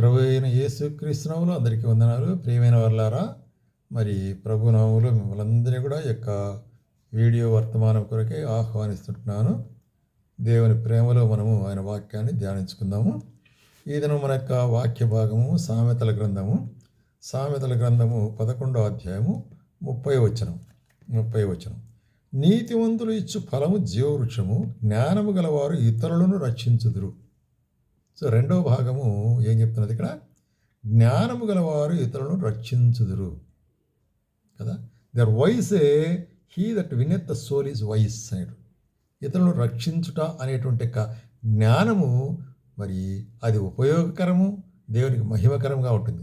ప్రభు అయిన యేసుక్రీస్తునాములు అందరికీ వందనాలు. ప్రియమైన వర్లారా మరి ప్రభు నామములు కూడా యొక్క వీడియో వర్తమానం కొరకే ఆహ్వానిస్తుంటున్నాను. దేవుని ప్రేమలో మనము ఆయన వాక్యాన్ని ధ్యానించుకుందాము. ఈ మన యొక్క వాక్య భాగము సామెతల గ్రంథము. సామెతల గ్రంథము పదకొండో అధ్యాయము ముప్పై వచనం. ముప్పై వచనం. నీతివంతులు ఇచ్చు ఫలము జీవవృక్షము. జ్ఞానము గలవారు ఇతరులను రక్షించుదురు. సో రెండవ భాగము ఏం చెప్తున్నది ఇక్కడ? జ్ఞానము గలవారు ఇతరులను రక్షించుదురు. కదా? There wise a he that winneth the soul is wise అనేటు ఇతరులను రక్షించుట అనేటువంటి యొక్క జ్ఞానము మరి అది ఉపయోగకరము దేవునికి మహిమకరంగా ఉంటుంది.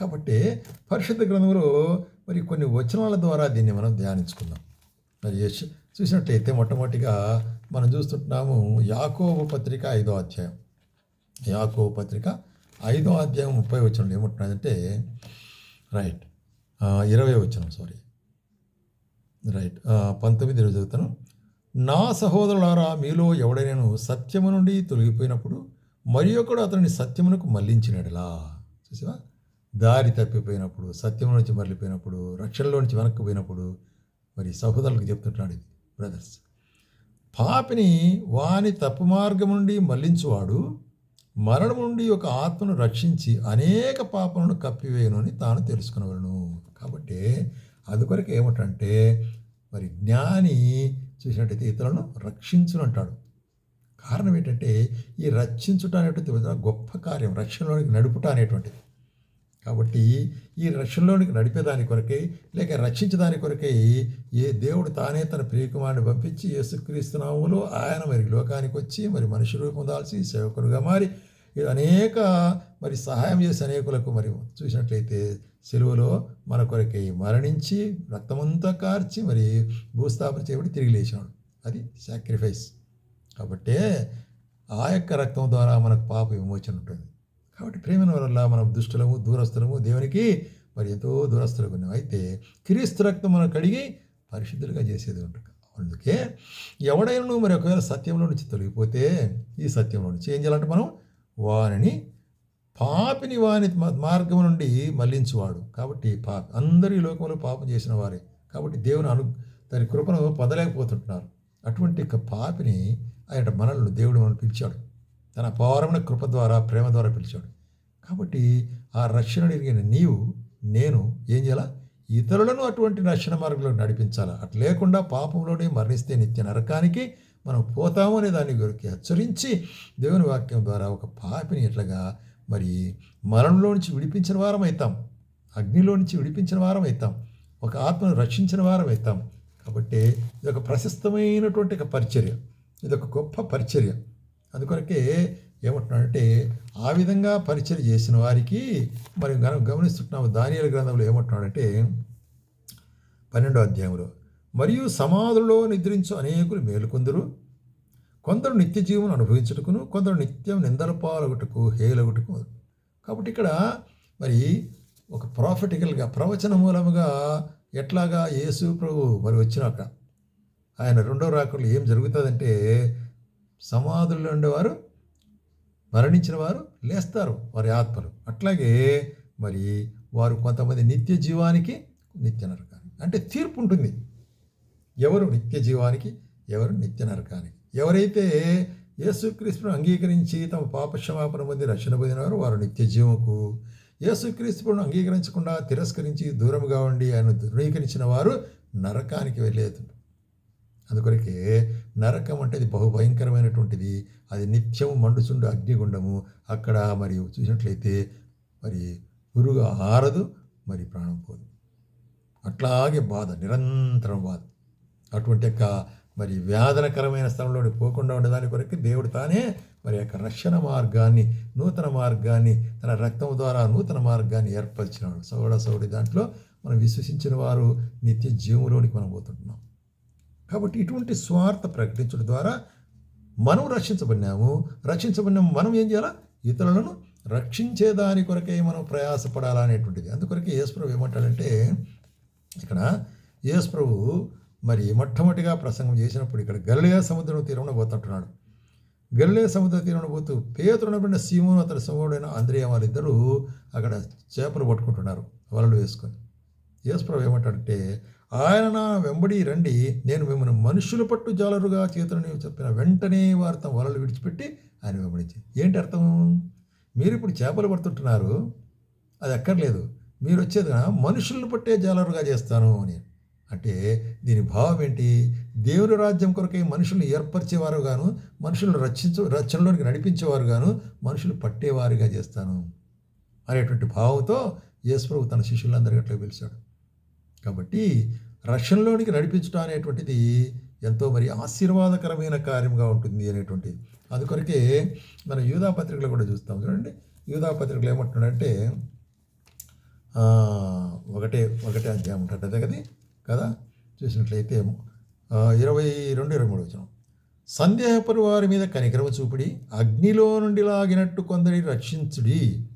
కాబట్టి పరిశుద్ధ గ్రంథంలో మరి కొన్ని వచనాల ద్వారా దీన్ని మనం ధ్యానించుకుందాం. మరి యెష్ చూసినట్లయితే మొట్టమొదటిగా మనం చూస్తుంటున్నాము యాకోబు పత్రిక ఐదో అధ్యాయం. యాకోబు పత్రిక ఐదో అధ్యాయం ముప్పై వచనంలో ఏమంటున్నదంటే రైట్ ఇరవై వచనం సారీ. రైట్ పంతొమ్మిది ఇరవై చదువుతాను నా సహోదరులారా మీలో ఎవడైనాను సత్యము నుండి తొలగిపోయినప్పుడు మరి ఒకడు అతని సత్యమునకు మళ్ళించినడలా? చూసావా? దారి తప్పిపోయినప్పుడు సత్యం నుంచి మరలిపోయినప్పుడు రక్షణలో నుంచి వెనక్కి పోయినప్పుడు మరి సహోదరులకు చెప్తుంటున్నాడు ఇది. బ్రదర్స్ పాపిని వాని తప్పు మార్గం నుండి మళ్ళించువాడు మరణం నుండి ఒక ఆత్మను రక్షించి అనేక పాపలను కప్పివేయను అని తాను తెలుసుకునవలను. కాబట్టి అందుకొరకు ఏమిటంటే మరి జ్ఞాని చూసినట్టయితే ఇతరులను రక్షించును అంటాడు. కారణం ఏంటంటే ఈ రక్షించుట అనేటువంటి గొప్ప కార్యం రక్షణలోనికి నడుపుట అనేటువంటిది. కాబట్టి ఈ రక్షణలోనికి నడిపేదాని కొరకై లేక రక్షించదాని కొరకై ఏ దేవుడు తానే తన ప్రియకుమారుని పంపించి యేసుక్రీస్తునాములో ఆయన మరి లోకానికి వచ్చి మరి మనిషి రూపం దాల్చి సేవకుడుగా మారి ఇది అనేక మరి సహాయం చేసే అనేకులకు మరి చూసినట్లయితే సెలువులో మన కొరకై మరణించి రక్తమంతా కార్చి మరి భూస్థాపన చేయబడి తిరిగి లేచాడు అది సాక్రిఫైస్ కాబట్టే ఆ యొక్క రక్తం ద్వారా మనకు పాప విమోచన ఉంటుంది. కాబట్టి ప్రేమను వల్ల మనం దుష్టులము దూరస్థులము దేవునికి మరి ఎంతో దూరస్థులకు ఉన్నాం. అయితే క్రీస్తు రక్తం మనం కడిగి పరిశుద్ధులుగా చేసేది ఉంటుంది అందుకే ఎవడైనా మరి ఒకవేళ సత్యంలో నుంచి తొలగిపోతే ఈ సత్యంలో నుంచి ఏం చేయాలంటే మనం వారిని పాపిని వాని మార్గం నుండి మళ్ళించువాడు. కాబట్టి పాప అందరి ఈ లోకంలో పాపం చేసిన వారే. కాబట్టి దేవుని అను దాని కృపను పొందలేకపోతుంటున్నారు. అటువంటి పాపిని ఆయన మనల్ని దేవుడు మనం పిలిచాడు. తన అపారమైన కృప ద్వారా ప్రేమ ద్వారా పిలిచాడు. కాబట్టి ఆ రక్షణ జరిగిన నీవు నేను ఏం చేయాలా? ఇతరులను అటువంటి రక్షణ మార్గంలో నడిపించాలా? అట్లా లేకుండా పాపంలోనే మరణిస్తే నిత్య నరకానికి మనం పోతాము అనే దాని గురికి హెచ్చరించి దేవుని వాక్యం ద్వారా ఒక పాపిని ఎట్లాగా మరి మరణంలో నుంచి విడిపించిన వారం అవుతాం అగ్నిలో నుంచి విడిపించిన వారం అవుతాం ఒక ఆత్మను రక్షించిన వారం అవుతాం కాబట్టి ఇది ఒక ప్రశస్తమైనటువంటి ఒక పరిచర్య. ఇది ఒక గొప్ప పరిచర్య. అందుకొరకే ఏమంటున్నాడంటే ఆ విధంగా పరిచయం చేసిన వారికి మరి మనం గమనిస్తున్నాము దానియల గ్రంథంలో ఏమంటున్నాడంటే పన్నెండో అధ్యాయంలో మరియు సమాధులలో నిద్రించు అనేకులు మేలుకొందరు. కొందరు నిత్య జీవనం అనుభవించుటకును కొందరు నిత్యం నిందల పాలగుటకు హేలగుటకు కాబట్టి ఇక్కడ మరి ఒక ప్రాఫిటికల్గా ప్రవచన మూలముగా ఎట్లాగా యేసు ప్రభు మరి వచ్చినాక ఆయన రెండో రాకులు ఏం జరుగుతుందంటే సమాధుల్లో ఉండేవారు మరణించిన వారు లేస్తారు వారి ఆత్మలు. అట్లాగే మరి వారు కొంతమంది నిత్య జీవానికి నిత్య నరకానికి అంటే తీర్పు ఉంటుంది. ఎవరు నిత్య జీవానికి ఎవరు నిత్య నరకానికి. ఎవరైతే యేసుక్రీస్తును అంగీకరించి తమ పాపక్షమాపణ పొంది రక్షణ పొందినవారు వారు నిత్య జీవముకు యేసుక్రీస్తును అంగీకరించకుండా తిరస్కరించి దూరముగా ఉండి ఆయన ధృవీకరించిన వారు నరకానికి వెళ్ళేది అందుకొరకే నరకం అంటే అది బహు భయంకరమైనటువంటిది అది నిత్యం మండుచుండు అగ్నిగుండము. అక్కడ మరి చూసినట్లయితే మరి పురుగు ఆరదు మరి ప్రాణం పోదు. అట్లాగే బాధ నిరంతరం బాధ. అటువంటి యొక్క మరి వ్యాధనకరమైన స్థలంలోకి పోకుండా ఉండేదాని కొరకు దేవుడు తానే మరి యొక్క రక్షణ మార్గాన్ని నూతన మార్గాన్ని తన రక్తం ద్వారా నూతన మార్గాన్ని ఏర్పరిచినాడు. సౌడ సౌడి దాంట్లో మనం విశ్వసించిన వారు నిత్య జీవంలోనికి మనం పోతుంటున్నాం. కాబట్టి ఇటువంటి స్వార్థ ప్రకటించడం ద్వారా మనం రక్షించబడినాము. రక్షించబడిన మనం ఏం చేయాలా? ఇతరులను రక్షించేదాని కొరకే మనం ప్రయాసపడాలా అనేటువంటిది. అందుకొరకే యేసుప్రభు ఏమంటాడంటే ఇక్కడ యేసుప్రభు మరి మొట్టమొదటిగా ప్రసంగం చేసినప్పుడు ఇక్కడ గలియా సముద్రం తీరంలో పోతుంటున్నాడు. గల్లే సముద్ర తీరంలో పోతూ పేతురునబడిన సీమోను అతని సముడైన అంద్రియ వాళ్ళిద్దరూ అక్కడ చేపలు పట్టుకుంటున్నారు వలలు వేసుకొని. యేసుప్రభు ఏమంటాడంటే ఆయన నా వెంబడి రండి నేను మిమ్మల్ని మనుషులు పట్టు జాలరుగా చేతులని చెప్పిన వెంటనే వారు తమ వలలు విడిచిపెట్టి ఆయన వెంబడించి ఏంటి అర్థం? మీరు ఇప్పుడు చేపలు పడుతుంటున్నారు అది అక్కర్లేదు. మీరు వచ్చేది మనుషులను పట్టే జాలరుగా చేస్తాను అని. అంటే దీని భావం ఏంటి? దేవుని రాజ్యం కొరకై మనుషులను ఏర్పరిచేవారు గాను మనుషులను రక్షించు రక్షణలోనికి నడిపించేవారు గాను మనుషులు పట్టేవారుగా చేస్తాను అనేటువంటి భావంతో యేసుప్రభు తన శిష్యులందరికీ అట్లా పిలిచాడు. కాబట్టి రక్షణలోనికి నడిపించడం అనేటువంటిది ఎంతో మరి ఆశీర్వాదకరమైన కార్యంగా ఉంటుంది అనేటువంటిది. అందుకొరకే మనం యూదా పత్రికలో కూడా చూస్తాం. చూడండి యూదా పత్రికలు ఏమంటున్నాడంటే ఒకటే ఒకటే అధ్యాయం ఉంటుంది. అదే కదా? కదా? చూసినట్లయితే ఇరవై రెండు ఇరవై మూడు వచ్చిన సందేహపరు వారి మీద కనికరము చూపిడి అగ్నిలో నుండి లాగినట్టు కొందరి రక్షించుడి.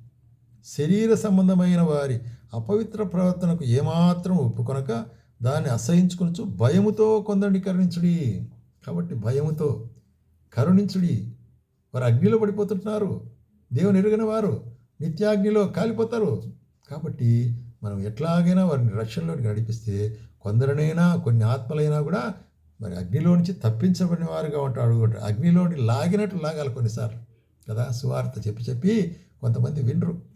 శరీర సంబంధమైన వారి అపవిత్ర ప్రవర్తనకు ఏమాత్రం ఒప్పుకొనక దాన్ని అసహించుకొనచ్చు భయముతో కొందరిని కరుణించుడి. కాబట్టి భయముతో కరుణించుడి. వారు అగ్నిలో పడిపోతుంటున్నారు దేవుని ఎరుగని వారు నిత్యాగ్నిలో కాలిపోతారు. కాబట్టి మనం ఎట్లాగైనా వారిని రక్షణలోకి నడిపిస్తే కొందరినైనా కొన్ని ఆత్మలైనా కూడా మరి అగ్నిలో నుంచి తప్పించబడిన వారుగా ఉంటాడు అగ్నిలోని లాగినట్టు లాగాలి కొన్నిసార్లు. కదా? సువార్త చెప్పి చెప్పి కొంతమంది వినరు.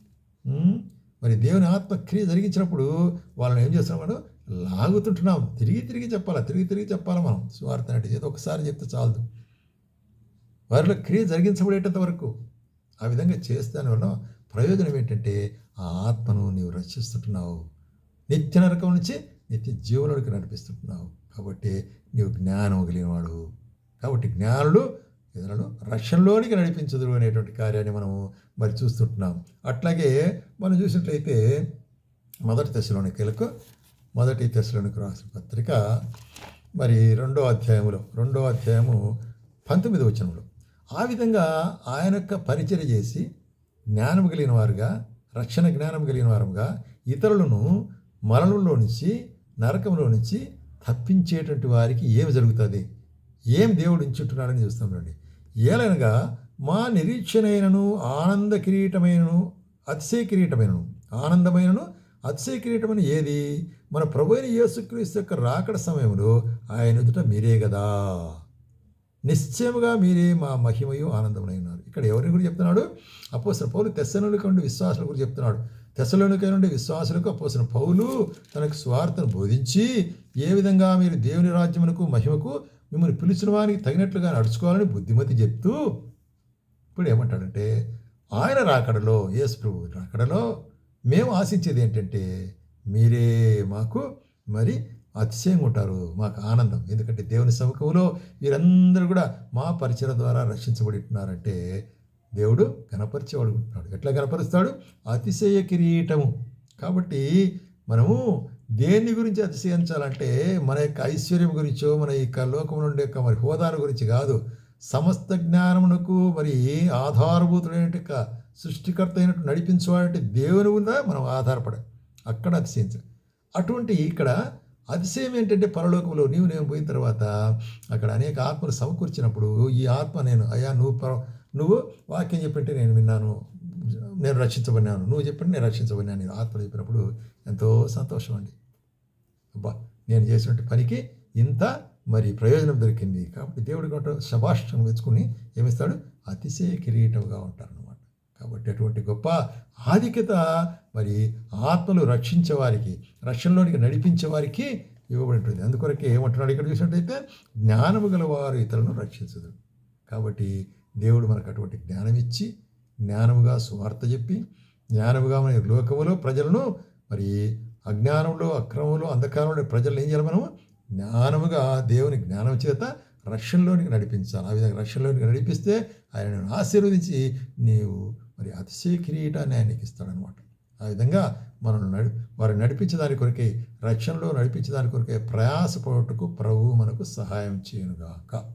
మరి దేవుని ఆత్మ క్రియ జరిగించినప్పుడు వాళ్ళని ఏం చేస్తున్నాం లాగుతుంటున్నాం. తిరిగి తిరిగి చెప్పాలా? తిరిగి తిరిగి చెప్పాలా మనం? సువార్త అంటే ఏదో ఒకసారి చెప్తే చాలదు. వారిలో క్రియ జరిగించబడేటంత వరకు? ఆ విధంగా చేస్తాను వల్ల ప్రయోజనం ఏంటంటే ఆ ఆత్మను నీవు రక్షిస్తుంటున్నావు. నిత్య నరకం నుంచి నిత్య జీవనంలోకి నడిపిస్తుంటున్నావు. కాబట్టి నీవు జ్ఞానం కలిగినవాడు. కాబట్టి జ్ఞానులు ఇతరులను రక్షణలోనికి నడిపించదు అనేటువంటి కార్యాన్ని మనము మరి చూస్తుంటున్నాం. అట్లాగే మనం చూసినట్లయితే మొదటి దశలోనికలకు మొదటి దశలోనికి రాసిన పత్రిక మరి రెండో అధ్యాయములో రెండో అధ్యాయము పంతొమ్మిది వచనంలో ఆ విధంగా ఆయన యొక్క పరిచయం చేసి జ్ఞానం కలిగిన వారుగా రక్షణ జ్ఞానం కలిగిన వారుగా ఇతరులను మరణంలో నుంచి నరకంలో నుంచి తప్పించేటువంటి వారికి ఏమి జరుగుతుంది? ఏం దేవుడు ఉంచుంటున్నాడని చూస్తాం రండి ఏలనగా మా నిరీక్షణైనను ఆనంద కిరీటమైనను అతిశయ కిరీటమైనను. ఆనందమైనను అతిశయ కిరీటమైన ఏది? మన ప్రభు అయిన యేసుక్రీస్తు యొక్క రాకడ సమయంలో ఆయన ఎదుట మీరే కదా నిశ్చయముగా మీరే మా మహిమయు ఆనందమునై ఉన్నారు. ఇక్కడ ఎవరి గురించి చెప్తున్నాడు? అపోసిన పౌలు తెస్సలోనిక నుండి విశ్వాసుల గురించి చెప్తున్నాడు. తెస్సలోనిక నుండి విశ్వాసులకు అపోసిన పౌలు తనకు స్వార్థను బోధించి ఏ విధంగా మీరు దేవుని రాజ్యమునకు మహిమకు మిమ్మల్ని పిలిచిన వారికి తగినట్లుగా నడుచుకోవాలని బుద్ధిమతి చెప్తూ ఇప్పుడు ఏమంటాడంటే ఆయన రాకడలో యేసు ప్రభు రాకడలో మేము ఆశించేది ఏంటంటే మీరే మాకు మరి అతిశయంగా ఉంటారు మాకు ఆనందం. ఎందుకంటే దేవుని సముఖంలో వీరందరూ కూడా మా పరిచయ ద్వారా రక్షించబడి ఉంటున్నారంటే దేవుడు గణపరిచేవాడు ఉంటున్నాడు ఎట్లా గణపరుస్తాడు అతిశయ కిరీటము. కాబట్టి మనము దేని గురించి అతిశయించాలంటే మన యొక్క ఐశ్వర్యం గురించో మన యొక్క లోకం నుండి యొక్క మరి హోదాను గురించి కాదు. సమస్త జ్ఞానమునకు మరి ఆధారభూతుడైన యొక్క సృష్టికర్త అయినట్టు నడిపించేవాడంటే దేవుని ఉందా మనం ఆధారపడ. అక్కడ అతిశయించాలి అటువంటి ఇక్కడ అతిశయం ఏంటంటే పరలోకంలో నీవు నేను పోయిన తర్వాత అక్కడ అనేక ఆత్మలు సమకూర్చినప్పుడు ఈ ఆత్మ నేను అయ్యా నువ్వు పర- నువ్వు వాక్యం చెప్పింటే నేను విన్నాను నేను రక్షించబడినాను నువ్వు చెప్పండి నేను రక్షించబడినాను నేను ఆత్మ చెప్పినప్పుడు ఎంతో సంతోషం అండి అబ్బా నేను చేసినట్టు పనికి ఇంత మరి ప్రయోజనం దొరికింది. కాబట్టి దేవుడి గంట శభాషం మెచ్చుకుని ఏమిస్తాడు? అతిశయ కిరీటంగా ఉంటారన్నమాట. కాబట్టి అటువంటి గొప్ప ఆధిక్యత మరి ఆత్మలు రక్షించే వారికి రక్షణలోనికి నడిపించే వారికి ఇవ్వబడి ఉంటుంది అందుకొరకే ఏమంటున్నాడు ఇక్కడ చూసినట్టయితే జ్ఞానము గలవారు ఇతరులను రక్షించదు కాబట్టి దేవుడు మనకు అటువంటి జ్ఞానం ఇచ్చి జ్ఞానముగా సువార్త చెప్పి జ్ఞానముగా మన లోకములో ప్రజలను మరి అజ్ఞానంలో అక్రమంలో అంధకారంలో ప్రజలు ఏం చేయాలి మనము? జ్ఞానముగా దేవుని జ్ఞానం చేత రక్షణలోనికి నడిపించాలి. ఆ విధంగా రక్షణలోనికి నడిపిస్తే ఆయనను ఆశీర్వదించి నీవు మరి అతిశయ కిరీటాన్ని ఆయనకి ఇస్తాడనమాట ఆ విధంగా మనం నడి వారు నడిపించడానికి కొరకే రక్షణలో నడిపించడానికి కొరకే ప్రయాసపడుటకు ప్రభువు మనకు సహాయం చేయనుగాక.